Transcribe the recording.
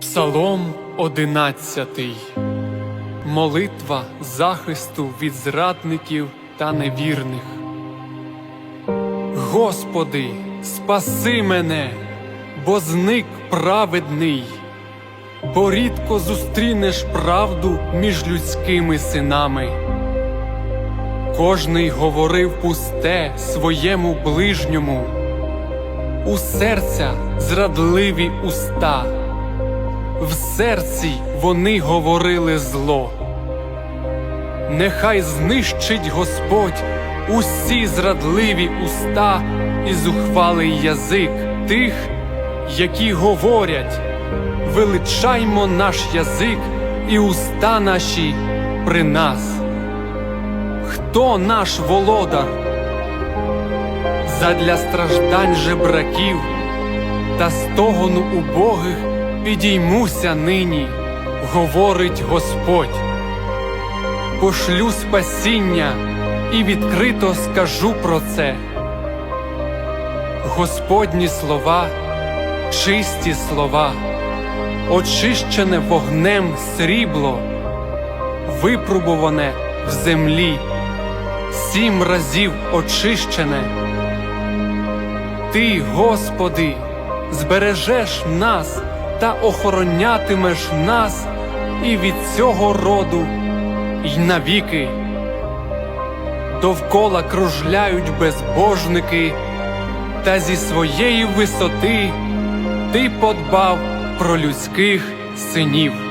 Псалом одинадцятий. Молитва захисту від зрадників та невірних. Господи, спаси мене, бо зник праведний, бо рідко зустрінеш правду між людськими синами. Кожний говорив пусте своєму ближньому, у серця зрадливі уста в серці вони говорили зло. Нехай знищить Господь усі зрадливі уста і зухвалий язик тих, які говорять, величаймо наш язик і уста наші при нас. Хто наш володар? Задля страждань жебраків та стогону убогих підіймуся нині, говорить Господь. Пошлю спасіння і відкрито скажу про це. Господні слова, чисті слова, очищене вогнем срібло, випробуване в землі, сім разів очищене. Ти, Господи, збережеш нас та охоронятимеш нас і від цього роду, й навіки. Довкола кружляють безбожники, та зі своєї висоти ти подбав про людських синів.